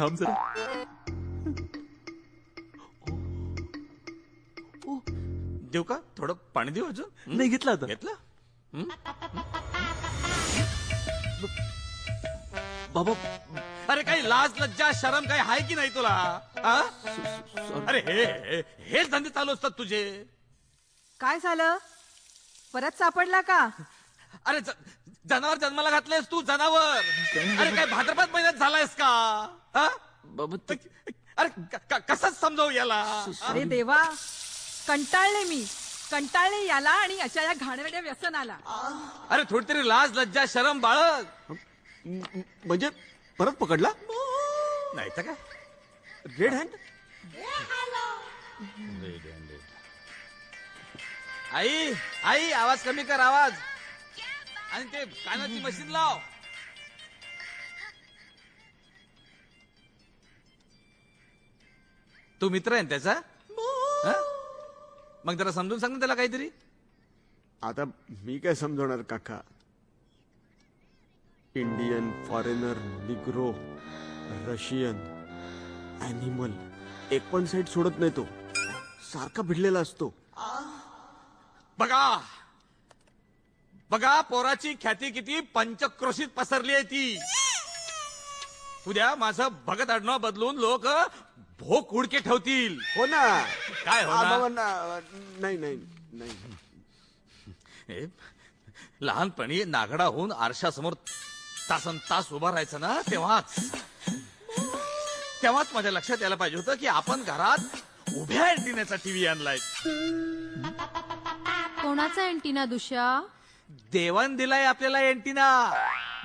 थांब जरा. देऊ का थोडं पाणी देऊ अजून? नाही घेतला आता. घेतलं? बाबा अरे काही लाज लज्जा शरम काही आहे की नाही तुला? हा? अरे हे हे- हेच धंदे चालू असतात तुझे. काय झालं? परत सापडला का? अरे ज- जनावर जन्माला घातलेस तू जनावर. अरे काय भाद्रपद महिन्यात झालायस का? हा? बाबा ते- अरे क- क- कसं समजावू याला? अरे देवा कंटाळले मी. कंटाळले याला आणि अशा या घाणेरड्या व्यसनाला. अरे थोडी तरी लाज लज्जा शरम बाळग. म्हणजे परत पकडला? नाही तर काय? रेड हँड आई आई आवाज कमी कर आवाज. आणि ते कानाची मशीन लाव. तू मित्र आहे ना त्याचा? हं? मग जरा समजून सांग ना त्याला काहीतरी. आता मी काय समजवणार काका? Indian foreigner negro Russian animal एक पण साईड सोडत नाही तो. सारखा भिडलेला असतो. बघा! बघा पोराची ख्याती किती पंचक्रोशीत पसरली आहे ती. उद्या माझं भगत आडनाव बदलून लोक भोक उडके ठेवतील. हो ना. काय हो ना? नाही नाही नाही. हे, लहानपणी नागडा होऊन आरशासमोर तासन तास उभा राहायचं ना तेव्हाच. तेव्हाच माझ्या लक्षात यायला पाहिजे होतं की आपण घरात उभ्या अँटिनाचा टीव्ही आणलाय. कोणाचा अँटिना दुष्या? देवान दिलाय आपल्याला अँटिना.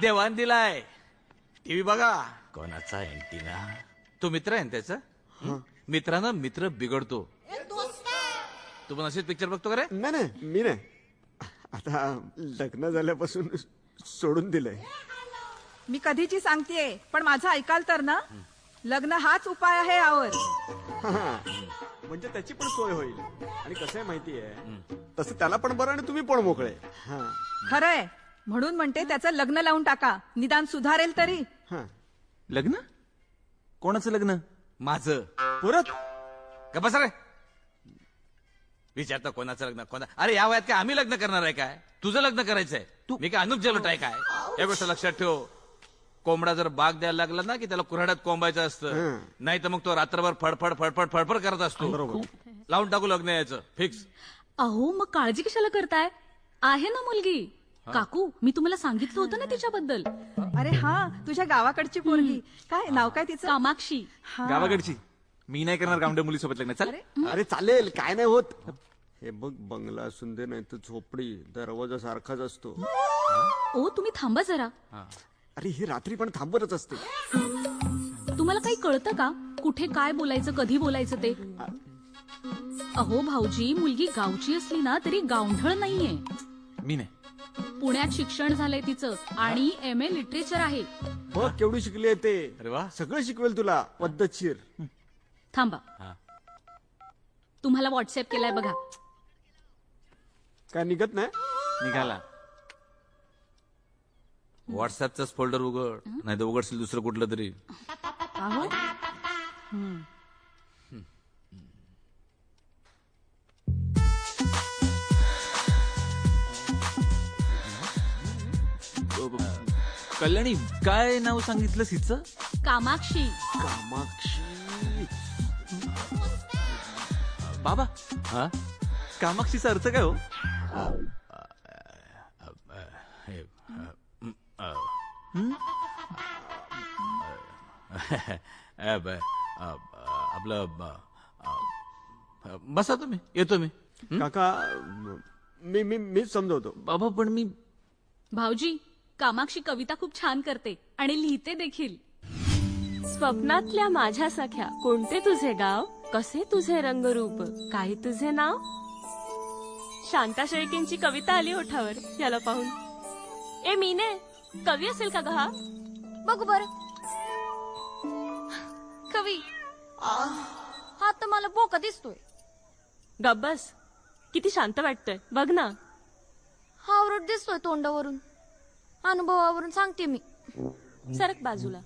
देवान दिलाय. टीव्ही बघा. कोणाचा अँटिना तो मित्र आहे ना त्याचा? मित्रानं मित्र बिघडतो. तू पण असेच पिक्चर बघतो का रे? नाही नाही मी नाही. आता लग्न झाल्यापासून सोडून दिलंय. मी कधीची सांगतेय पण माझं ऐकाल तर ना? लग्न हाच उपाय आहे यावर. म्हणजे त्याची पण सोय होईल. आणि कसं आहे माहितीये? तसं त्याला पण बरं आणि तुम्ही पण मोकळे. हा. खरंय. म्हणून म्हणते त्याचं लग्न लावून टाका. निदान सुधारेल तरी. हा. लग्न? कोणाचं लग्न? माझं. परत? का बस रे? विचारता कोणाचं लग्न कोणा अरे या वयात काय आम्ही लग्न करणार आहे काय? तुझं लग्न करायचंय. तू मी काय अनुप जलोट आहे काय? या गोष्ट लक्षात ठेव. कोंबडा जर बाग द्यायला लागला ना की त्याला कुऱ्हाड्यात कोंबायचं असतं. नाही तर मग तो रात्रभर फडफड फडफड फडफड करत असतो. लावून टाकू लग्न यायचं फिक्स. अहो मग काळजी कशाला करताय? आहे ना मुलगी. काकू मी तुम्हाला सांगितलं होतं ना तिच्याबद्दल. अरे हा तुझ्या गावाकडची पोरगी. काय नाव काय तिचं? कामाक्षी. हा. गावाकडची. मी नाही करणार गावंड्या मुलीसोबत लग्न. चल. अरे चालेल काय नाही होत. हे बघ बंगला असून दे नाही तर झोपडी दरवाजा सारखाच असतो. ओ तुम्ही थांबा जरा. अरे ही रात्री पण थांबवतच असते. तुम्हाला काही कळतं का? कुठे काय बोलायचं कधी बोलायचं ते? अहो भाऊजी मुलगी गावची असली ना तरी गावढळ नाहीये. मी नाही. पुण्यात शिक्षण झालंय तिचं आणि एम ए लिटरेचर आहे. बघ केवढी शिकली आहे ते? अरे वा. सगळं शिकवेल तुला पद्धतशीर. थांबा. हा. तुम्हाला व्हॉट्सअप केलाय बघा. काय निघत नाही? निघाला. व्हॉट्सअपचाच फोल्डर उघड. नाही तर उघडशील दुसरं कुठलं तरी. अहो. कल्याणी काय नाव सांगितलं हिचं? कामाक्षी. कामाक्षी. बाबा हा? कामाक्षीचा अर्थ काय हो? आपलं बसा तुम्ही येतो मी. काका मी मी मीच समजवतो. बाबा पण मी भाऊजी कामाक्षी कविता खूप छान करते आणि लिहिते देखील. स्वप्नातल्या माझ्या सख्या कोणते तुझे गाव? कसे तुझे रंगरूप? काय तुझे नाव? शांता शेळकेंची कविता आली ओठावर याला पाहून. ए मीने कवी असेल का ग हा? बघू बर. कवी हा तर मला बोका दिसतोय. गब्बस किती शांत वाटतंय. बघ ना. हा आवरट दिसतोय तोंडावरून. अनुभवावरून सांगते मी. सरक बाजूला.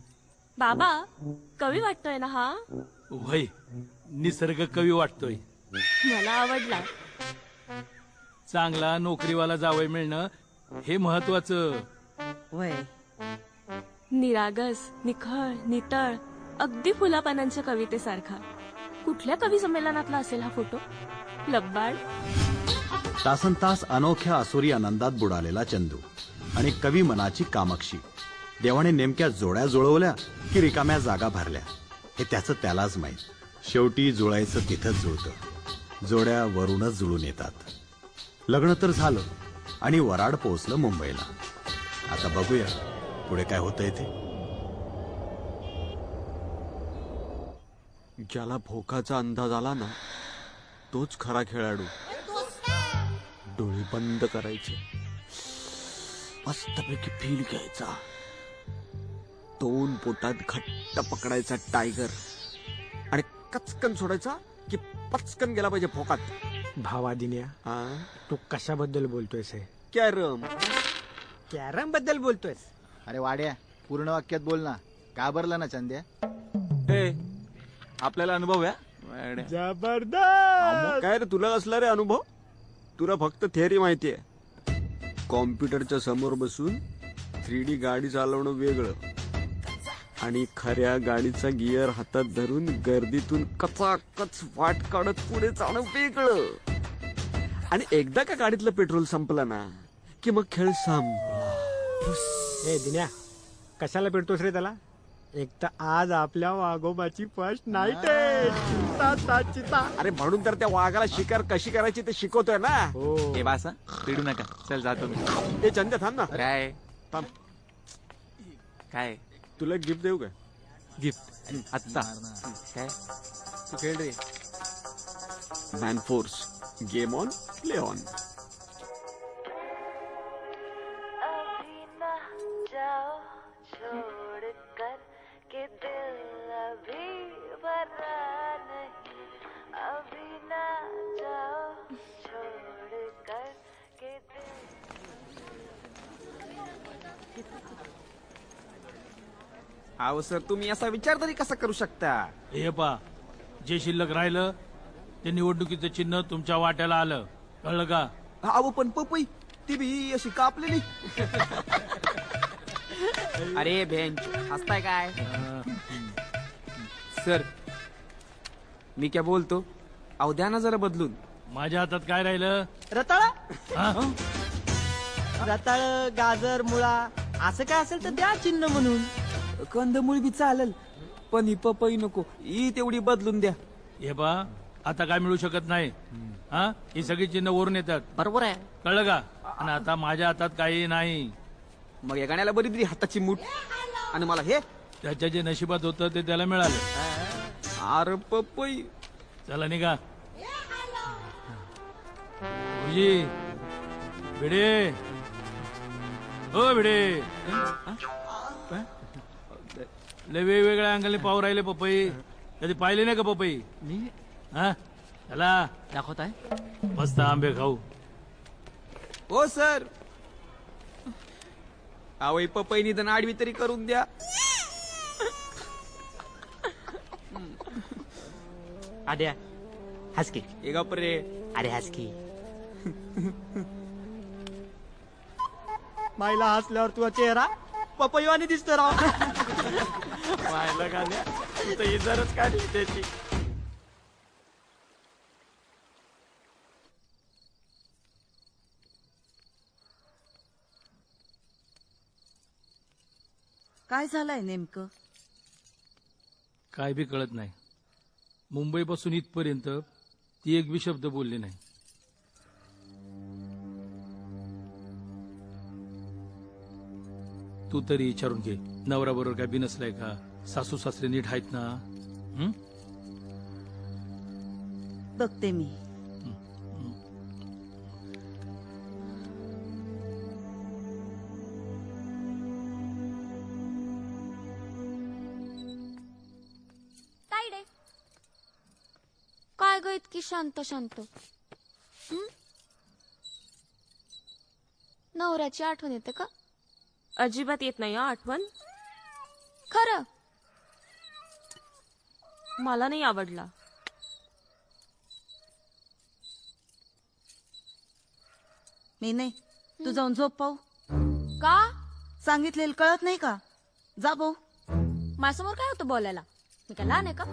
बाबा कवी वाटतोय ना हा? वय निसर्ग कवी वाटतोय. मला आवडला. चांगला नोकरीवाला जावई मिळणं हे महत्वाचं. वय निरागस निखळ नितळ अगदी फुलापानांच्या कवितेसारखा. कुठल्या कवी संमेलनातला असेल हा फोटो? लब्बाड? तासन तास अनोख्या असुरी आनंदात बुडालेला चंदू. आणि कवी मनाची कामाक्षी. देवाने नेमक्या जोड्या जुळवल्या की रिकाम्या जागा भरल्या? हे त्याचं त्यालाच माहीत. शेवटी जुळायचं तिथंच जुळतं. जोड्या वरूनच जुळून येतात. लग्न तर झालं आणि वराड पोहोचलं मुंबईला. आता बघूया पुढे काय होतंय ते. ज्याला भोकाचा अंदाज आला ना तोच खरा खेळाडू. डोळे बंद करायचे. मस्तपैकी फील घ्यायचा. दोन पोटात घट्ट पकडायचा टायगर आणि कचकन सोडायचा की पचकन गेला पाहिजे भोकात भावा दिन्या हा? तू कशाबद्दल बोलतोयस हे? कॅरम. कॅरमबद्दल बोलतोयस? अरे वाड्या पूर्ण वाक्यात बोल ना. घाबरला ना चंद्या. हे आपल्याला अनुभव या? वेड्या. जबरदस्त! काय रे तुला कसला रे अनुभव? तुला फक्त थेअरी माहितीये. कॉम्प्युटरच्या समोर बसून थ्री डी गाडी चालवणं वेगळं. आणि खऱ्या गाडीचा गिअर हातात धरून गर्दीतून कचाकच वाट काढत पुढे जाणं वेगळं. आणि एकदा का गाडीतलं पेट्रोल संपलं ना की मग खेळ संपला. दिन्या कशाला पेटतोस रे त्याला? एक तर आज आपल्या वाघोबाची फर्स्ट नाईट आहे. अरे म्हणून तर त्या वाघाला शिकार कशी करायची ते शिकवतोय ना. हो. हे बासा पिडू नका. चल जातो मी. ते चंद्या थांब ना. काय? थांब. काय? तुला गिफ्ट देऊ का? गिफ्ट आत्ता. काय? तू खेळ रे. Man force game on play on अहो सर तुम्ही असा विचार तरी कसा करू शकता? हे पा जे शिल्लक राहिलं ते निवडणुकीचं चिन्ह तुमच्या वाट्याला आलं. कळलं का? अहो पण पपई ती बी अशी कापलेली. अरे बेंच हसताय काय? सर मी क्या बोलतो? अहो द्या ना जरा बदलून. माझ्या हातात काय राहिलं? रताळा? हा? रताळ गाजर मुळा असं काय असेल तर द्या चिन्ह म्हणून. कंदमुळ बी चालल. पण ही पपई नको. ही तेवढी बदलून द्या. हे पा आता काय मिळू शकत नाही. हा? ही सगळी चिन्ह वरून येतात. बरोबर आहे. कळलं का? आणि आता माझ्या हातात काही नाही. मग या गाण्याला बरी तरी हाताची मूठ. आणि मला हे? त्याच्या जे नशिबात होतं ते त्याला मिळालं. अरे पपई. चला निघा. भिडे. हो भिडे. लय वेगवेगळ्या अंगाने पाव राहिले पपई. कधी पाहिले नाही का पपई? मी? हा? चला. दाखवताय मस्त आंबे खाऊ. हो सर. ही पपई निधन आडवी तरी करून द्या. आद्या हसकी हे गप रे. अरे हसकी माईला हसल्यावर तुझा चेहरा पपईवानी दिसतो राव. द्या तू तर इजारच काढली त्याची. काय झालंय नेमकं? काय बी कळत नाही. मुंबईपासून इथपर्यंत ती एक बी शब्द बोलली नाही. तू तरी विचारून घे. नवरा बरोबर काय बिनसलाय का? सासू सासरे नीट आहेत ना? हं? बघते मी. ताईडे. काय ग इतकी शांत शांत? हं? नवऱ्याची आठवण येते का? अजिबात येत नाही आठवण? खरं? मला नाही आवडला. मी नाही. तू जाऊन झोप पाहू. का? सांगितलेलं कळत नाही का? जा भाऊ माझ्यासमोर काय होतं बोलायला? मी काय लहान आहे का?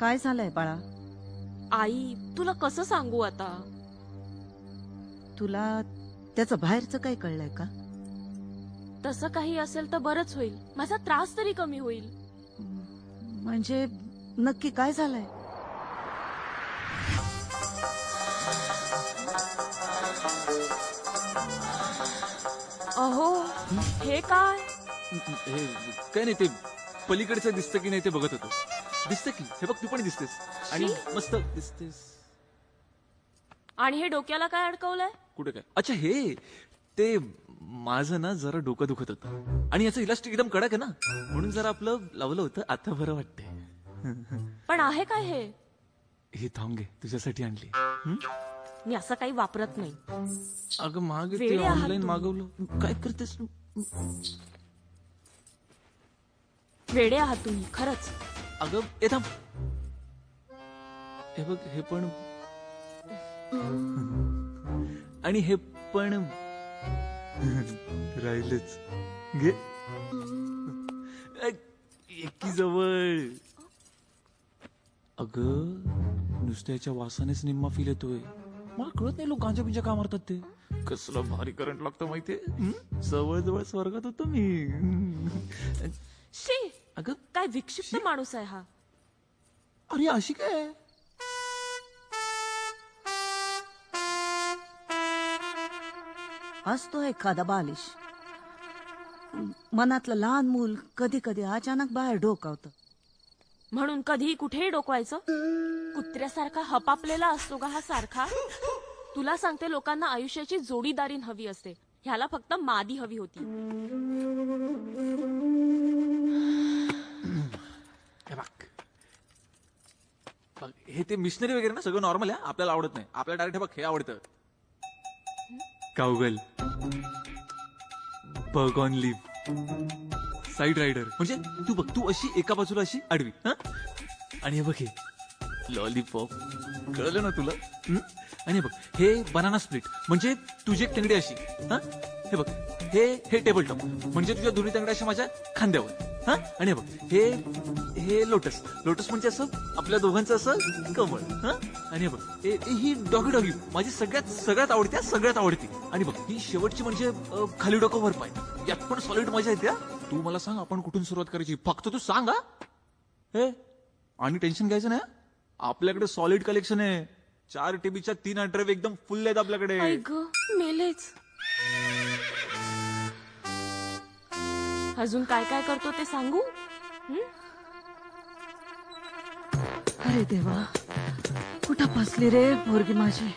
काय झालंय बाळा? आई तुला कसं सांगू आता? तुला त्याचं बाहेरचं काय कळलंय का? तसं काही असेल तर बरंच होईल. माझा त्रास तरी कमी होईल. म्हणजे नक्की काय झालंय? अहो हे काय? हे काय नाही ते पलीकडचं दिसतं की नाही ते बघत होतो. दिसतं की? हे बघ तू पण दिसतेस. आणि शी. मस्त दिसतेस. आणि हे डोक्याला काय अडकवलंय? कुठे काय? अच्छा हे. ते माझं ना जरा डोकं दुखत होतं. आणि याचं इलास्टिक एकदम कडक आहे ना? म्हणून जरा आपलं लावलं होतं आता बरं वाटतंय. पण आहे काय हे? हे थांब घे तुझ्यासाठी आणली. हं? मी असं काही वापरत नाही. अगं मागे ते वेडे आहात ऑनलाईन तुम्ही. मागवलं. काय करतेस वेडे आहात तुम्ही खरंच. अगं ये थांब. हे बघ हे पण आणि हे पण राहिलच. घे. एकी जवळ अग नुसत्याच्या वासानेच निम्मा फील येतोय. मला कळत नाही लोक गांजा बिंजा का मारतात ते. कसलं भारी करंट लागतं माहितीये? जवळ जवळ स्वर्गात होतो मी. हं. शी अगं काय विक्षिप्त माणूस आहे हा. अरे अशी काय? असतो एखादा बालिश. मनातलं लहान मूल कधी कधी अचानक बाहेर डोकावतं. म्हणून कधीही कुठेही डोकवायचं? कुत्र्यासारखा हपापलेला असतो का हा सारखा. तुला सांगते लोकांना आयुष्याची जोडीदारीन हवी असते. ह्याला फक्त मादी हवी होती. हे ते मिशनरी वगैरे ना सगळं नॉर्मल आहे आपल्याला आवडत नाही. आपल्याला डायरेक्ट बघ हे आवडतं. Cowgirl bug on leave side rider म्हणजे तू बघ तू अशी एका बाजूला अशी आडवी. हा? आणि हे बघ हे. लॉलीपॉप कळलं ना तुला? हं? आणि हे बघ हे बनाना स्प्लिट म्हणजे तुझी एक तंगडी अशी. हा? हे बघ हे हे टेबल टॉप म्हणजे तुझ्या दोन्ही तंगड्या अशा माझ्या खांद्यावर. हा? आणि हे बघ हे हे लोटस लोटस म्हणजे असं आपल्या दोघांचं असं कमळ हा? आणि हे बघ हे- डॉगी डॉगी माझी सगळ्यात सगळ्यात आवडते सगळ्यात आवडते. आणि बघ ही शेवटची म्हणजे खाली डोकं वर पाय. यात पण सॉलिड मजा येते हा. तू मला सांग आपण कुठून सुरुवात करायची? फक्त तू सांग हा. हे? आणि टेन्शन घ्यायचं हा. आपल्याकडे सॉलिड कलेक्शन आहे. चार टीबीच्या तीन अठरावे एकदम फुल आहेत आपल्याकडे. मेलेच. अजून काय काय करतो ते सांगू? अरे देवा कुठं फसली रे पोरगी माझी?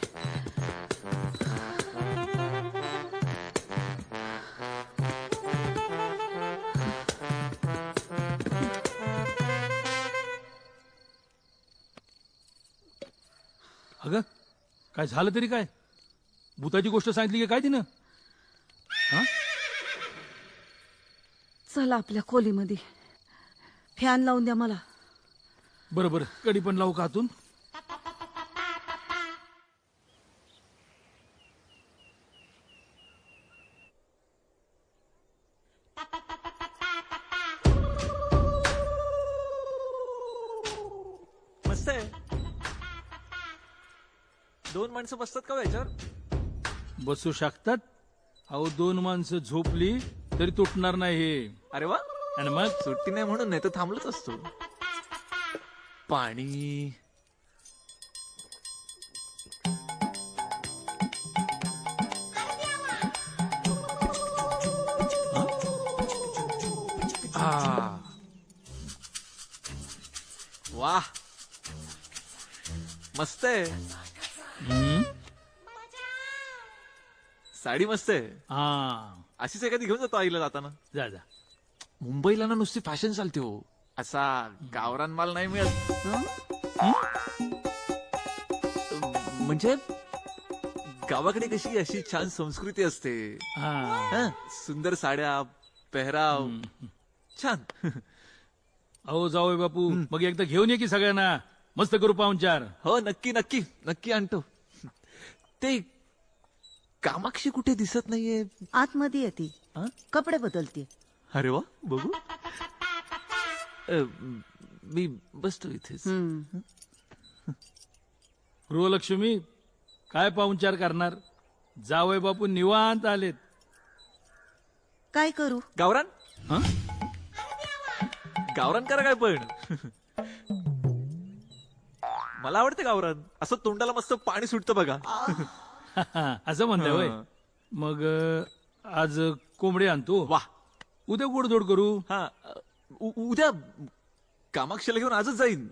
अगं काय झालं तरी काय? भूताची गोष्ट सांगितली की काय तिनं? चल आपल्या खोलीमध्ये. फॅन लावून द्या मला. बरं बरं. कडी पण लावू का हातून? मस्त आहे. दोन माणसं बसतात का हो याच्यावर? बसू शकतात. अहो दोन माणसं झोपली. तरी तुटणार नाही हे. अरे वा. आणि मग? सुट्टी नाही म्हणून नाही तर थांबलोच असतो. पाणी. आ. वा. मस्त आहे. हम्म? साडी मस्त आहे. हा. अशीच एखादी घेऊन जातो आईला जाताना. जा जा. मुंबईला ना नुसती फॅशन चालते हो. असा गावरान माल नाही मिळत? म्हणजे? गावाकडे कशी अशी छान संस्कृती असते. हं? सुंदर साड्या पेहराव. छान. अहो जाऊ बापू. मग एकदा घेऊन ये की सगळ्यांना. मस्त करू पाहुणचार. हो नक्की नक्की. नक्की आणतो. ते कामाक्षी कुठे दिसत नाहीये? आतमध्ये येते. कपडे बदलते. अरे वा बघू. अ, मी बसतो इथेच. गृहलक्ष्मी काय पाहुणचार करणार? जावय बापू निवांत आलेत. काय करू? गावरान? गावरान करा काय पण. मला आवडतं गावरान. असं तोंडाला मस्त पाणी सुटतं बघा. असं म्हणताय होय. हा. मग अं, आज कोंबडी आणतो. वा. उद्या गोडधोड करू. हा. उ- उद्या कामाक्षीला घेऊन आजच जाईन.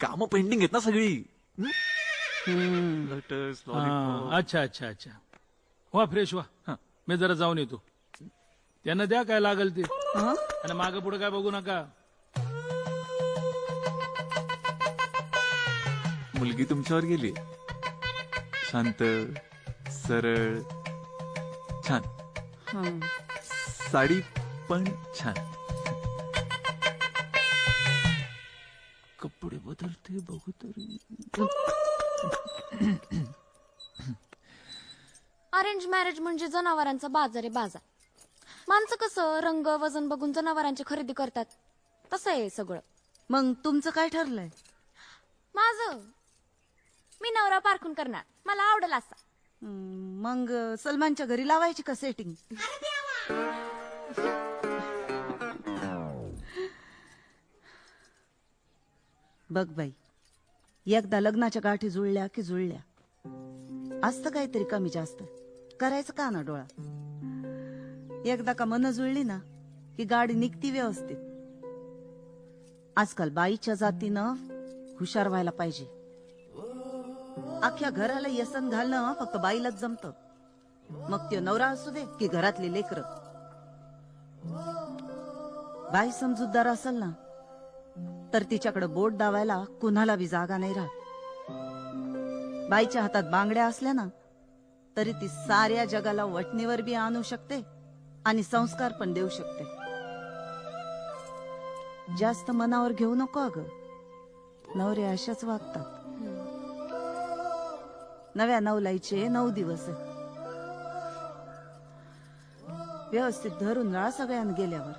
काम पेंडिंग आहेत ना सगळी. हा, अच्छा अच्छा अच्छा. वा फ्रेश वा. मी जरा जाऊन येतो. त्यांना द्या काय लागल ते. आणि माग पुढे काय बघू नका. मुलगी तुमच्यावर गेली. शांत. सरळ छान. साडी पण छान. कपडे बदलते बघू तरी. अरेंज मॅरेज म्हणजे जनावरांचा बाजार आहे बाजार. माणसं कसं रंग वजन बघून जनावरांची खरेदी करतात? तसं आहे सगळं. मग तुमचं काय ठरलंय? माझं? मी नवरा पारखून करणार. मला आवडेल असा. मग सलमानच्या घरी लावायची का सेटिंग बघ बाई एकदा लग्नाच्या गाठी जुळल्या की जुळल्या. असतं काहीतरी कमी जास्त. करायचं का ना डोळा? एकदा का मन जुळली ना की गाडी निघती व्यवस्थित. आजकाल बाईच्या जातीनं हुशार व्हायला पाहिजे. अख्ख्या घराला यसन घालणं फक्त बाईलाच जमत. मग त्यो नवरा असू दे की घरातले लेकर. बाई समजूतदार असेल ना तर तिच्याकडे बोट दावायला कुणाला बी जागा नाही राहत. बाईच्या हातात बांगड्या असल्या ना तरी ती साऱ्या जगाला वटणीवर बी आणू शकते आणि संस्कार पण देऊ शकते. जास्त मनावर घेऊ नको अगं. नवरे अशाच वागतात. नव्या नवलाईचे नऊ दिवस. व्यवस्थित धरून राहा सगळ्यांना गेल्यावर.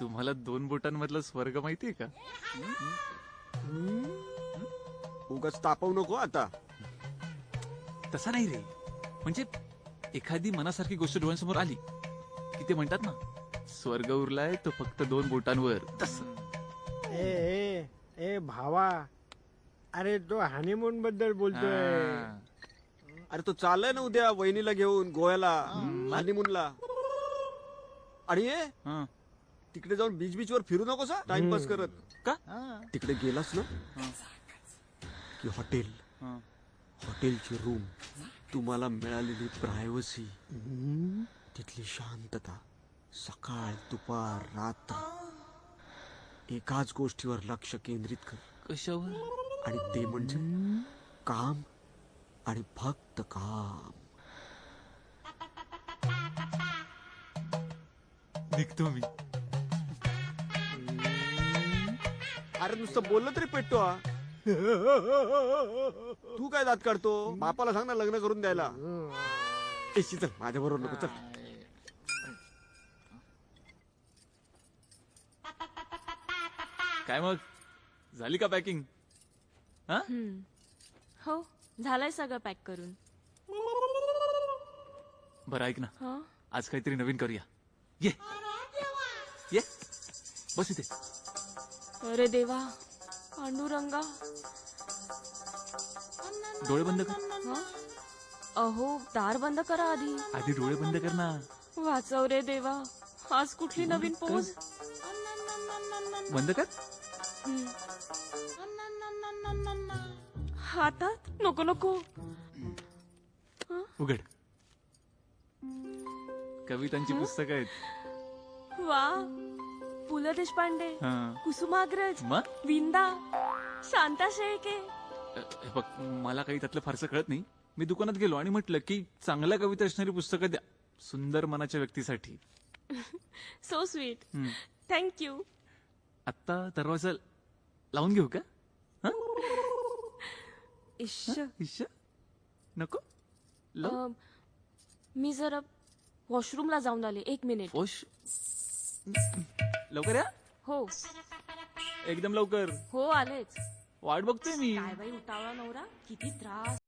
तुम्हाला दोन बोटांमधला स्वर्ग माहितीये का? उगाच तापवू नको आता. तसा नाही रे. म्हणजे एखादी मनासारखी गोष्ट डोळ्यांसमोर आली की ते म्हणतात ना स्वर्ग उरलाय तो फक्त दोन बोटांवर. तस. ए ए ए भावा. अरे तो हनीमून बद्दल बोलतोय. अरे तो चाललाय ना उद्या वहिनीला घेऊन गोव्याला हनीमूनला आणि ये तिकडे जाऊन बीच बीच वर फिरू नकोस हा, टाइमपास करत. का? तिकडे गेलास ना? की हॉटेल हॉटेलची रूम तुम्हाला मिळालेली प्रायव्हसी. तिथली शांतता सकाळ दुपार रात्र. एकाच गोष्टीवर लक्ष केंद्रित कर. कशावर? आणि ते म्हणजे काम आणि फक्त काम. निघतो मी. अरे नुसतं बोललं तरी पेटतो हा. तू काय दात काढतो? बापाला सांग ना लग्न करून द्यायला. चल माझ्या बरोबर नको चल. काय मग? झाली का पॅकिंग? हा? हम्म. हो झालंय सगळं पॅक करून. बरं ऐक ना. हा? आज काहीतरी नवीन करूया. ये. ये. बस इथे. अरे देवा. पांडुरंगा. डोळे बंद कर. हा? अहो दार बंद करा आधी. आधी डोळे बंद कर ना. वाचव रे देवा. आज कुठली नवीन पोज? बंद कर. हातात? नको नको. उघड. कवितांची पुस्तकं आहेत. वा. पु ल देशपांडे हा. कुसुमाग्रज मग? विंदा शांता शेळके. अ, हे बघ मला काही त्यातलं फारसं कळत नाही. मी दुकानात गेलो आणि म्हटलं की चांगल्या कविता असणारी पुस्तकं द्या सुंदर मनाच्या व्यक्तीसाठी. So sweet. थँक्यू आत्ता दरवाजा लावून घेऊ का? इश्श. नको? लाव. अं, मी जरा वॉशरूमला जाऊन आले. एक मिनिट वॉश लवकर या? हो. एकदम लवकर. हो आलेच. वाट बघतोय मी. काय बाई उतावळा नवरा? किती त्रास.